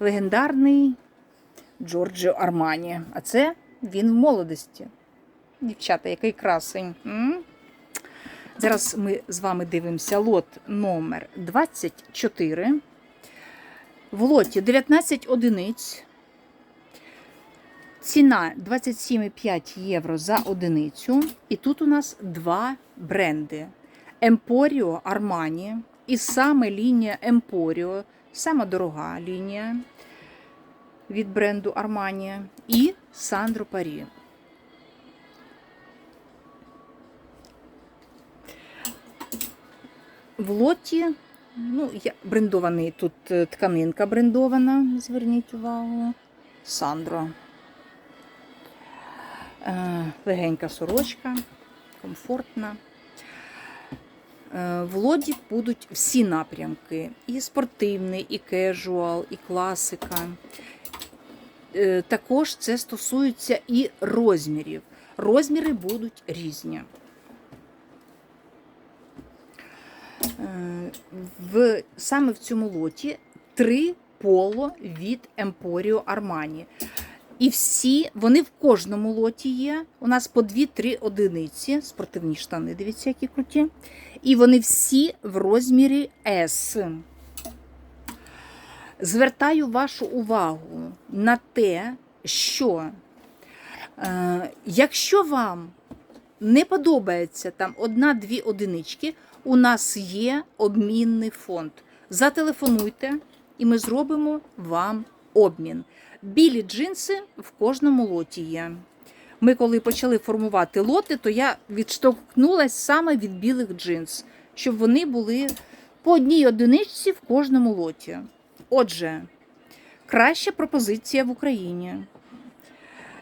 легендарний Джорджіо Армані. А це він в молодості. Дівчата, який красень. М? Зараз ми з вами дивимося лот номер 24. В лоті 19 одиниць. Ціна 27,5 євро за одиницю. І тут у нас два бренди: Emporio Armani. І саме лінія Emporio, сама дорога лінія від бренду Armani. І Sandro Парі. В лоті ну, я, брендований тут е, тканинка брендована, зверніть увагу. Сандро. Е, легенька сорочка, комфортна. Е, в лоді будуть всі напрямки: і спортивний, і кежуал, і класика. Е, також це стосується і розмірів. Розміри будуть різні. Е, в, саме в цьому лоті три поло від Emporio Armani. І всі, вони в кожному лоті є. У нас по 2-3 одиниці, спортивні штани, дивіться, які круті. І вони всі в розмірі S. Звертаю вашу увагу на те, що е, якщо вам не подобається там одна-дві одинички, у нас є обмінний фонд. Зателефонуйте, і ми зробимо вам обмін. Білі джинси в кожному лоті є. Ми, коли почали формувати лоти, то я відштовхнулася саме від білих джинс, щоб вони були по одній одиничці в кожному лоті. Отже, краща пропозиція в Україні.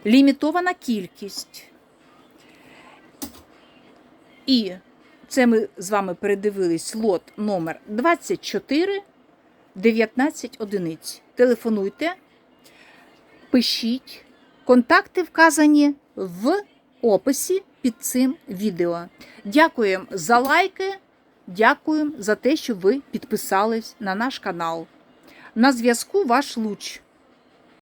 Лімітована кількість. І це ми з вами передивились лот номер 24 19 одиниць. Телефонуйте, пишіть. Контакти вказані в описі під цим відео. Дякуємо за лайки. Дякуємо за те, що ви підписались на наш канал. На зв'язку ваш луч.